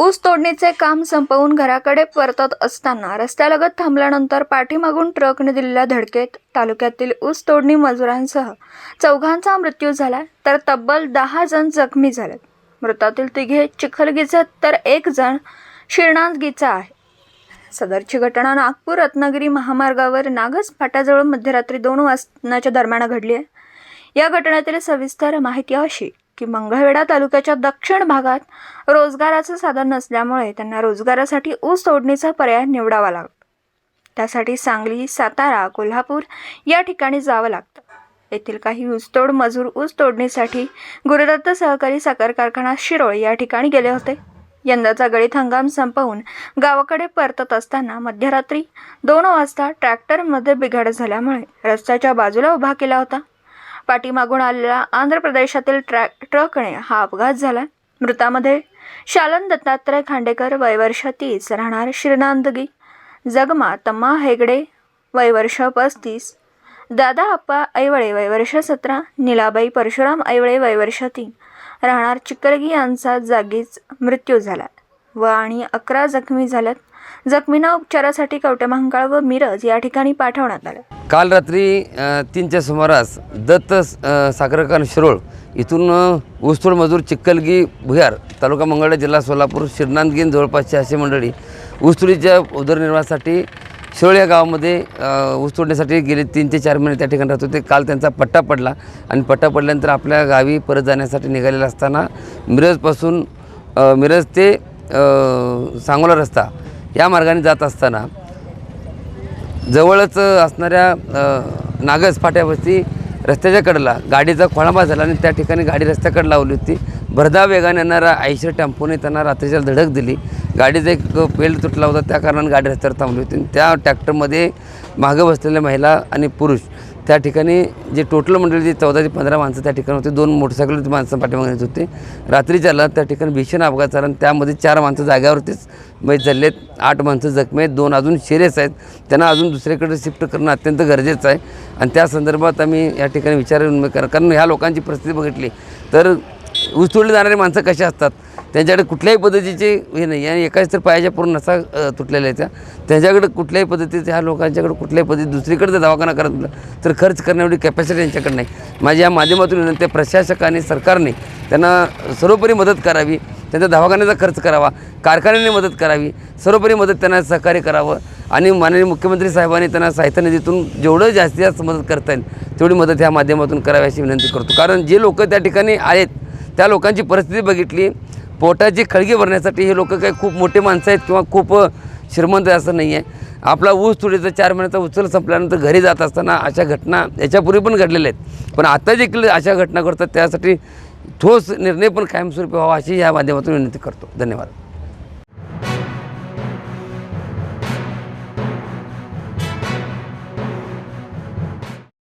ऊस तोडणीचे काम संपवून घराकडे परतत असताना रस्त्यालगत थांबल्यानंतर पाठीमागून ट्रकने दिलेल्या धडकेत तालुक्यातील ऊस तोडणी मजुरांसह चौघांचा मृत्यू झाला तर तब्बल दहा जण जखमी झालेत. मृतातील तिघे चिखलगीचे तर एक जण शिरणांगीचा आहे. सदरची घटना नागपूर रत्नागिरी महामार्गावर नागस फाट्याजवळ मध्यरात्री दोन वाजण्याच्या दरम्यान घडली आहे. या घटनेतील सविस्तर माहिती अशी. की मंगळवेढा तालुक्याच्या दक्षिण भागात रोजगाराचं साधन नसल्यामुळे त्यांना रोजगारासाठी ऊस तोडणीचा पर्याय निवडावा लागतो त्यासाठी सांगली सातारा कोल्हापूर या ठिकाणी जावं लागतं. येथील काही ऊसतोड मजूर ऊस तोडणीसाठी गुरुदत्त सहकारी साखर कारखाना शिरोळ या ठिकाणी गेले होते. यंदाचा गळीत हंगाम संपवून गावाकडे परतत असताना मध्यरात्री दोन वाजता ट्रॅक्टरमध्ये बिघाड झाल्यामुळे रस्त्याच्या बाजूला उभा केला होता. पाठीमागून आलेल्या आंध्र प्रदेशातील ट्रॅक ट्रकने हा अपघात झाला. मृतामध्ये शालन दत्तात्रय खांडेकर वयवर्ष तीस राहणार श्रीनांदगी जगमा तम्मा हेगडे वयवर्ष पस्तीस दादा आप्पा ऐवळे वयवर्ष सतरा निलाबाई परशुराम ऐवळे वयवर्ष तीन राहणार चिकलगी यांचा जागीच मृत्यू झाला व आणि अकरा जखमी झाल्यात. जखमींना उपचारासाठी कवटेमहांकाळ व मिरज या ठिकाणी पाठवण्यात आलं. काल रात्री अ, तीनच्या सुमारास दत्त अ, शिरोळ इथून अ, ऊसतोड मजूर चिक्कलगी भुयार तालुका मंगळा जिल्हा सोलापूर शिरनांदगीन जवळपासची अशी मंडळी ऊसतोडीच्या उदरनिर्वाहासाठी शिरोळ या गावामध्ये अ, ऊस तोडण्यासाठी गेले तीन ते चार महिने त्या ठिकाणी राहत होते. काल त्यांचा पट्टा पडला आणि पट्टा पडल्यानंतर आपल्या गावी परत जाण्यासाठी निघालेला असताना मिरजपासून अ, मिरज ते अ, सांगोला रस्ता या मार्गाने जात असताना जवळच असणाऱ्या नागज नागस फाट्यावरती रस्त्याच्या कडला गाडीचा खोळंबा झाला आणि त्या ठिकाणी गाडी रस्त्याकडे लावली होती. भरधाव वेगाने येणारा आयशर टेम्पोने त्यांना रात्रीच्या धडक दिली. गाडीचा एक पेल तुटला होता त्या कारणाने गाडी रस्त्यावर थांबली होती. आणि त्या ट्रॅक्टरमध्ये मागं बसलेल्या महिला आणि पुरुष त्या ठिकाणी जे टोटल मंडळी जे चौदा ते पंधरा माणसं त्या ठिकाणी होते दोन मोटरसायकलवरती माणसं पाठीमागे येत होते. झाला त्या ठिकाणी भीषण अपघात झाला आणि त्यामध्ये चार माणसं जाग्यावरतीच मैत झाले आहेत आठ माणसं जखमी आहेत दोन अजून शिरेस आहेत. त्यांना अजून दुसरीकडे शिफ्ट करणं अत्यंत गरजेचं आहे. आणि त्या संदर्भात आम्ही या ठिकाणी विचार करा. कारण ह्या लोकांची परिस्थिती बघितली तर उचलली जाणारे माणसं कशी असतात? त्यांच्याकडे कुठल्याही पद्धतीचे हे नाही आणि एकाच तर पायाच्या पूर्ण नसा तुटलेला तुटलेल्या त्या. त्यांच्याकडे कुठल्याही पद्धतीचे ह्या लोकांच्याकडे कुठल्याही पद्धती दुसरीकडे जर दवाखाना करत म्हटलं तर खर्च करण्याएवढी कॅपॅसिटी त्यांच्याकडे नाही. माझ्या या माध्यमातून विनंती आहे, प्रशासकाने सरकारने त्यांना सर्वोपरी मदत करावी. त्यांचा दवाखान्याचा खर्च करावा कारखान्याने मदत करावी. सर्वोपरी मदत त्यांना सहकार्य करावं. आणि माननीय मुख्यमंत्री साहेबांनी त्यांना साहित्य निधीतून जेवढं जास्तीत जास्त मदत करता येईल तेवढी मदत ह्या माध्यमातून करावी अशी विनंती करतो. कारण जे लोक त्या ठिकाणी आहेत त्या लोकांची परिस्थिती बघितली पोटाची खळगी भरण्यासाठी हे लोक काही खूप मोठे माणसं आहेत किंवा खूप श्रीमंत आहे असं नाही आहे. आपला ऊस तुळीचा चार महिन्याचा उचल संपल्यानंतर घरी जात असताना अशा घटना याच्यापूर्वी पण घडलेल्या आहेत. पण आता देखील अशा घटना घडतात त्यासाठी ठोस निर्णय पण कायमस्वरूपी व्हावा अशी या माध्यमातून विनंती करतो. धन्यवाद.